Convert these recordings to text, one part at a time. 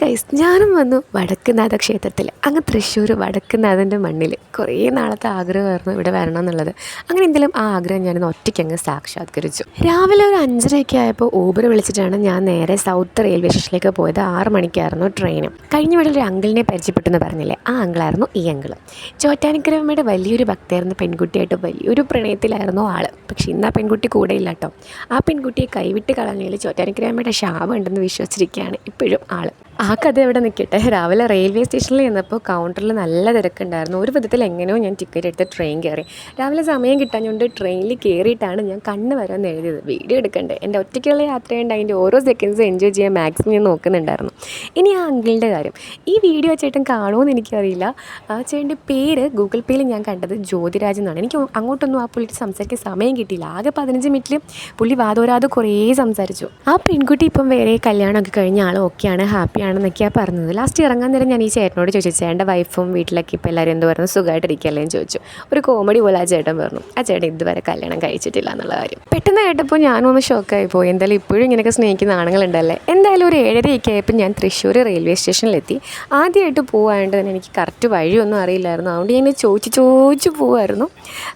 Guys ഞാനും വന്നു വടക്കുനാഥ ക്ഷേത്രത്തിൽ അങ്ങ് തൃശ്ശൂർ വടക്കുനാഥന്റെ മണ്ണിൽ കുറേ നാളത്തെ ആഗ്രഹമായിരുന്നു ഇവിടെ വരണം എന്നുള്ളത് അങ്ങനെ എന്തെങ്കിലും ആ ആഗ്രഹം ഞാനൊന്ന് ഒറ്റയ്ക്ക് അങ്ങ് സാക്ഷാത്കരിച്ചു. രാവിലെ ഒരു അഞ്ചരയൊക്കെ ആയപ്പോൾ ഊബർ വിളിച്ചിട്ടാണ് ഞാൻ നേരെ സൗത്ത് റെയിൽവേ സ്റ്റേഷനിലേക്ക് പോയത്. ആറ് മണിക്കായിരുന്നു ട്രെയിനും കഴിഞ്ഞ വീട്ടിൽ ഒരു അങ്കിളിനെ പരിചയപ്പെട്ടെന്ന് പറഞ്ഞില്ലേ? ആ അങ്കിളായിരുന്നു ഈ അങ്കിൾ ചോറ്റാനിക്കരമ്മയുടെ വലിയൊരു ഭക്തയായിരുന്നു. പെൺകുട്ടിയായിട്ട് വലിയൊരു പ്രണയത്തിലായിരുന്നു ആൾ പക്ഷെ ഇന്ന് ആ പെൺകുട്ടി കൂടെ ഇല്ല കേട്ടോ ആ പെൺകുട്ടിയെ കൈവിട്ട് കളഞ്ഞതിൽ ചോറ്റാനിക്കരമ്മയുടെ ശാപം ഉണ്ടെന്ന് വിശ്വസിച്ചിരിക്കുകയാണ് ഇപ്പോഴും ആൾ ആ കഥ എവിടെ നിൽക്കട്ടെ? രാവിലെ റെയിൽവേ സ്റ്റേഷനിൽ ചെന്നപ്പോൾ കൗണ്ടറിൽ നല്ല തിരക്കുണ്ടായിരുന്നു. ഒരു വിധത്തിൽ എങ്ങനെയോ ഞാൻ ടിക്കറ്റ് എടുത്ത് ട്രെയിൻ കയറി. രാവിലെ സമയം കിട്ടാഞ്ഞുകൊണ്ട് ട്രെയിനിൽ കയറിയിട്ടാണ് ഞാൻ കണ്ണ് വരാൻ എഴുതിയത് വീഡിയോ എടുക്കണ്ടേ? എന്റെ ഒറ്റയ്ക്കുള്ള യാത്രയുണ്ട്. അതിന്റെ ഓരോ സെക്കൻഡ്സ് എൻജോയ് ചെയ്യാൻ മാക്സിമം ഞാൻ നോക്കുന്നുണ്ടായിരുന്നു. ഇനി ആ അങ്കിളിന്റെ കാര്യം. ഈ വീഡിയോ ചേട്ടൻ കാണുമെന്ന് എനിക്കറിയില്ല. ആ ചേട്ടന്റെ പേര് ഗൂഗിൾ പേയിൽ ഞാൻ കണ്ടത് ജ്യോതിരാജ് എന്നാണ്. എനിക്ക് അങ്ങോട്ടൊന്നും ആ പുള്ളിക്ക് സംസാരിക്കാൻ സമയം കിട്ടിയില്ല. ആകെ പതിനഞ്ച് മിനിറ്റിൽ പുള്ളി വാതോരാതെ കുറേ സംസാരിച്ചു. ആ പെൺകുട്ടി ഇപ്പം വേറെ കല്യാണമൊക്കെ കഴിഞ്ഞ ആൾ ഓക്കെയാണ് ഹാപ്പിയാണെന്നൊക്കെയാണ് പറഞ്ഞത്. ലാസ്റ്റ് ഇറങ്ങാൻ നേരം ഞാൻ ഈ ചേട്ടനോട് ചോദിച്ചു ചേട്ടന്റെ വൈഫും വീട്ടിലൊക്കെ ഇപ്പോൾ എല്ലാവരും എന്ത് പറഞ്ഞു? സുഖമായിട്ടിരിക്കുകയല്ലേ എന്ന് ചോദിച്ചു. ഒരു കോമഡി പോലെ ആ ചേട്ടൻ പറഞ്ഞു. ആ ചേട്ടൻ ഇതുവരെ കല്യാണം കഴിച്ചിട്ടില്ല എന്നുള്ള കാര്യം. പെട്ടെന്ന് കേട്ടപ്പോൾ ഞാനും ഒന്ന് ഷോക്കായി പോയി എന്തായാലും ഇപ്പോഴും ഇങ്ങനെയൊക്കെ സ്നേഹിക്കുന്ന ആണുങ്ങളുണ്ടല്ലേ? എന്തായാലും ഒരു ഏഴരയൊക്കെ ആയപ്പോൾ ഞാൻ തൃശ്ശൂർ റെയിൽവേ സ്റ്റേഷനിലെത്തി ആദ്യമായിട്ട് പോകാണ്ട് തന്നെ എനിക്ക് കറക്റ്റ് വഴിയൊന്നും അറിയില്ലായിരുന്നു. അതുകൊണ്ട് ഞാൻ ചോദിച്ചു ചോദിച്ച് പോവായിരുന്നു.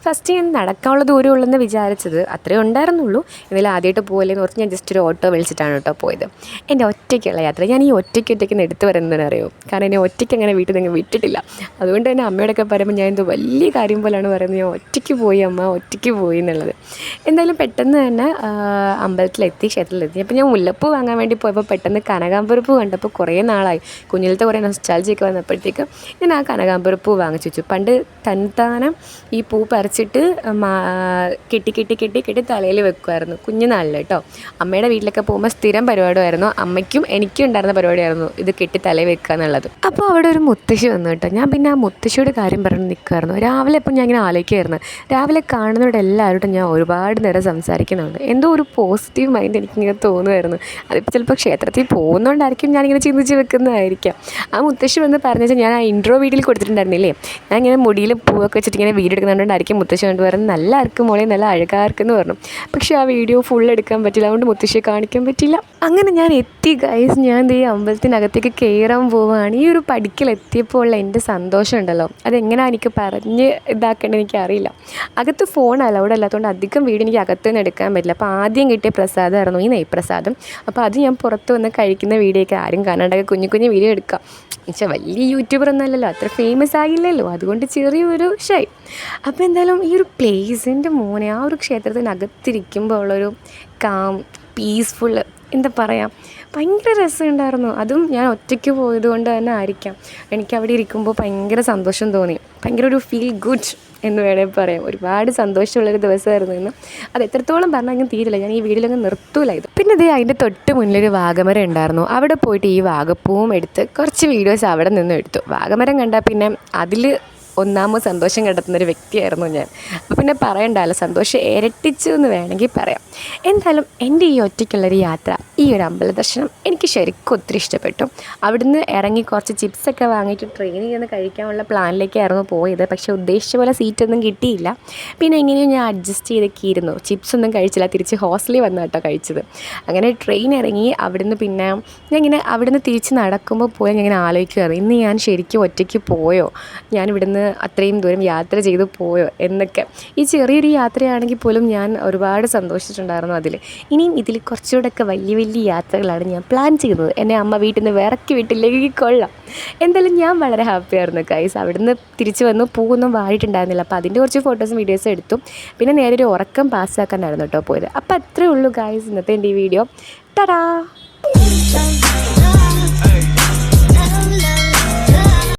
ഫസ്റ്റ് ഞാൻ നടക്കാനുള്ള ദൂരം ഉള്ളെന്ന് വിചാരിച്ചത് അത്രേ ഉണ്ടായിരുന്നുള്ളൂ. എന്നാലും ആദ്യമായിട്ട് പോകലേന്ന് ഓർത്ത് ഞാൻ ജസ്റ്റ് ഒരു ഓട്ടോ വിളിച്ചിട്ടാണ് കേട്ടോ പോയത്. എന്റെ ഒറ്റയ്ക്കുള്ള യാത്ര. ഞാൻ ഈ ഒറ്റയ്ക്ക് ഒറ്റയ്ക്ക് എടുത്തു വരുന്നതിന് അറിയോ? കാരണം എന്നെ ഒറ്റയ്ക്ക് അങ്ങനെ വീട്ടിൽ നിന്ന് വിട്ടിട്ടില്ല. അതുകൊണ്ട് തന്നെ അമ്മയോടൊക്കെ പറയുമ്പോൾ ഞാൻ എന്തോ വലിയ കാര്യം പോലെയാണ് പറയുന്നത്. ഞാൻ ഒറ്റയ്ക്ക് പോയി അമ്മ ഒറ്റയ്ക്ക് പോയി എന്നുള്ളത്. എന്തായാലും പെട്ടെന്ന് തന്നെ അമ്പലത്തിലെത്തി ക്ഷേത്രത്തിലെത്തി. അപ്പോൾ ഞാൻ മുല്ലപ്പൂ വാങ്ങാൻ വേണ്ടി പോയപ്പോൾ പെട്ടെന്ന് കനകാമ്പരപ്പൂ കണ്ടപ്പോൾ കുറേ നാളായി. കുഞ്ഞിലത്തെ കുറേ നൊസ്റ്റാൾജിയൊക്കെ വന്നപ്പോഴത്തേക്ക് ഞാൻ ആ കനകാമ്പരപ്പൂ വാങ്ങിച്ചു വെച്ചു. പണ്ട് തൻതാനം ഈ പൂ പറിച്ചിട്ട് കെട്ടി കെട്ടി കെട്ടി കെട്ടി തലയിൽ വെക്കുമായിരുന്നു കുഞ്ഞുനാളിൽ കേട്ടോ. അമ്മയുടെ വീട്ടിലൊക്കെ പോകുമ്പോൾ സ്ഥിരം പരിപാടിയായിരുന്നു അമ്മയ്ക്കും എനിക്കും ഉണ്ടായിരുന്ന പരിപാടിയായിരുന്നു ഇത് കെട്ടി തലേ വെക്കുക എന്നുള്ളത്. അപ്പോൾ അവിടെ ഒരു മുത്തശ്ശി വന്നു കേട്ടോ. ഞാൻ പിന്നെ ആ മുത്തശ്ശിയുടെ കാര്യം പറഞ്ഞ് നിൽക്കുമായിരുന്നു രാവിലെ ഇപ്പം ഞാൻ ഇങ്ങനെ ആലോചിക്കുമായിരുന്നു രാവിലെ കാണുന്നവരുടെ എല്ലാവരോടും ഞാൻ ഒരുപാട് നേരം സംസാരിക്കുന്നുണ്ട്. എന്തോ ഒരു പോസിറ്റീവ് മൈൻഡ് എനിക്കിങ്ങനെ തോന്നുമായിരുന്നു അതിപ്പോൾ ചിലപ്പോൾ ക്ഷേത്രത്തിൽ പോകുന്നതുകൊണ്ടായിരിക്കും ഞാനിങ്ങനെ ചിന്തിച്ച് വെക്കുന്നതായിരിക്കാം. ആ മുത്തശ്ശി വന്ന് പറഞ്ഞു ഞാൻ ആ ഇൻട്രോ വീഡിയോയിൽ കൊടുത്തിട്ടുണ്ടായിരുന്നില്ലേ? ഞാൻ ഇങ്ങനെ മുടിയിൽ പൂവൊക്കെ വെച്ചിട്ട് ഇങ്ങനെ വീഡിയോ എടുക്കുന്നുണ്ടായിരിക്കും മുത്തശ്ശി കൊണ്ട് പറയുന്നത്. നല്ല ആർക്കും മോളെ നല്ല അഴകാർക്കെന്ന് പറഞ്ഞു. പക്ഷേ ആ വീഡിയോ ഫുൾ എടുക്കാൻ പറ്റില്ല. അതുകൊണ്ട് മുത്തശ്ശിയെ കാണിക്കാൻ പറ്റില്ല. അങ്ങനെ ഞാൻ എത്തി ഗൈസ് ഞാൻ ദേ അമ്പലത്തിനകത്തേക്ക് കയറാൻ പോവുകയാണ് ഈ ഒരു പടിക്കലെത്തിയപ്പോൾ ഉള്ള എന്റെ സന്തോഷം ഉണ്ടല്ലോ. അതെങ്ങനെയാണ് എനിക്ക് പറഞ്ഞ് ഇതാക്കേണ്ടത് എനിക്കറിയില്ല. അകത്ത് ഫോൺ അലൗഡ് അല്ലാത്തതുകൊണ്ട് അധികം വീട് എനിക്ക് അകത്ത് നിന്ന് എടുക്കാൻ പറ്റില്ല. അപ്പോൾ ആദ്യം കിട്ടിയ പ്രസാദമായിരുന്നു ഈ നെയ്പ്രസാദം. അപ്പോൾ അത് ഞാൻ പുറത്ത് വന്ന് കഴിക്കുന്ന വീഡിയോ ഒക്കെ ആരും കാണാണ്ടൊക്കെ കുഞ്ഞു കുഞ്ഞു വീഡിയോ എടുക്കാം. എന്നുവെച്ചാൽ വലിയ യൂട്യൂബർ ഒന്നുമല്ലല്ലോ അത്ര ഫേമസ് ആയില്ലല്ലോ. അതുകൊണ്ട് ചെറിയൊരു ഷൈ. അപ്പോൾ എന്തായാലും ഈ ഒരു പ്ലേസിന്റെ മോനെ ആ ഒരു ക്ഷേത്രത്തിനകത്തിരിക്കുമ്പോൾ ഉള്ളൊരു കാം പീസ്ഫുൾ എന്താ പറയുക ഭയങ്കര രസമുണ്ടായിരുന്നു. അതും ഞാൻ ഒറ്റയ്ക്ക് പോയത് കൊണ്ട് തന്നെ ആയിരിക്കാം. എനിക്ക് അവിടെ ഇരിക്കുമ്പോൾ ഭയങ്കര സന്തോഷം തോന്നി. ഭയങ്കര ഒരു ഫീൽ ഗുഡ് എന്ന് വേണമെങ്കിൽ പറയാം. ഒരുപാട് സന്തോഷമുള്ളൊരു ദിവസമായിരുന്നു ഇന്ന്. അത് എത്രത്തോളം പറഞ്ഞാൽ തീരില്ല. ഞാൻ ഈ വീട്ടിലങ്ങ് നിർത്തൂല ഇത്. പിന്നെ ഇതേ അതിന്റെ തൊട്ട് മുന്നിലൊരു വാഗമരം ഉണ്ടായിരുന്നു. അവിടെ പോയിട്ട് ഈ വാഗപ്പൂവും എടുത്ത് കുറച്ച് വീഡിയോസ് അവിടെ നിന്ന് എടുത്തു. വാഗമരം കണ്ടാൽ പിന്നെ അതിൽ ഒന്നാമത് സന്തോഷം കണ്ടെത്തുന്ന ഒരു വ്യക്തിയായിരുന്നു ഞാൻ. അപ്പോൾ പിന്നെ പറയണ്ടല്ലോ സന്തോഷം ഇരട്ടിച്ചു എന്ന് വേണമെങ്കിൽ പറയാം. എന്തായാലും എന്റെ ഈ ഒറ്റയ്ക്കുള്ളൊരു യാത്ര ഈ ഒരു അമ്പല ദർശനം എനിക്ക് ശരിക്കും ഒത്തിരി ഇഷ്ടപ്പെട്ടു. അവിടുന്ന് ഇറങ്ങി കുറച്ച് ചിപ്സൊക്കെ വാങ്ങിയിട്ട് ട്രെയിനിൽ നിന്ന് കഴിക്കാനുള്ള പ്ലാനിലേക്കായിരുന്നു പോയത്. പക്ഷേ ഉദ്ദേശിച്ച പോലെ സീറ്റൊന്നും കിട്ടിയില്ല. പിന്നെ എങ്ങനെയോ ഞാൻ അഡ്ജസ്റ്റ് ചെയ്തൊക്കെ ഇരുന്നു ചിപ്സ് ഒന്നും കഴിച്ചില്ല തിരിച്ച് ഹോസ്റ്റലിൽ വന്ന കേട്ടോ കഴിച്ചത്. അങ്ങനെ ട്രെയിൻ ഇറങ്ങി അവിടുന്ന് പിന്നെ ഞാൻ ഇങ്ങനെ അവിടുന്ന് തിരിച്ച് നടക്കുമ്പോൾ പോയി ഞാൻ ഇങ്ങനെ ആലോചിക്കുമായിരുന്നു ഇന്ന് ഞാൻ ശരിക്കും ഒറ്റയ്ക്ക് പോയോ? ഞാൻ ഇവിടുന്ന് അത്രയും ദൂരം യാത്ര ചെയ്തു പോയോ എന്നൊക്കെ. ഈ ചെറിയൊരു യാത്രയാണെങ്കിൽ പോലും ഞാൻ ഒരുപാട് സന്തോഷിച്ചിട്ടുണ്ടായിരുന്നു അതിൽ. ഇനിയും ഇതിൽ കുറച്ചുകൂടെയൊക്കെ വലിയ വലിയ യാത്രകളാണ് ഞാൻ പ്ലാൻ ചെയ്യുന്നത്. എന്നെ അമ്മ വീട്ടിൽ നിന്ന് വിറക്കി വിട്ടില്ലെങ്കിൽ കൊള്ളാം. എന്തായാലും ഞാൻ വളരെ ഹാപ്പിയായിരുന്നു കൈസ് അവിടുന്ന് തിരിച്ച് വന്നു. പൂവൊന്നും വാടിയിട്ടുണ്ടായിരുന്നില്ല. അപ്പോൾ അതിന്റെ കുറച്ച് ഫോട്ടോസും വീഡിയോസും എടുത്തു. പിന്നെ നേരെ ഒരു ഉറക്കം പാസ്സാക്കാനായിരുന്നു കേട്ടോ പോയത്. അപ്പോൾ അത്രേ ഉള്ളൂ കായ്സ് ഇന്നത്തെ എന്റെ ഈ വീഡിയോ തടാ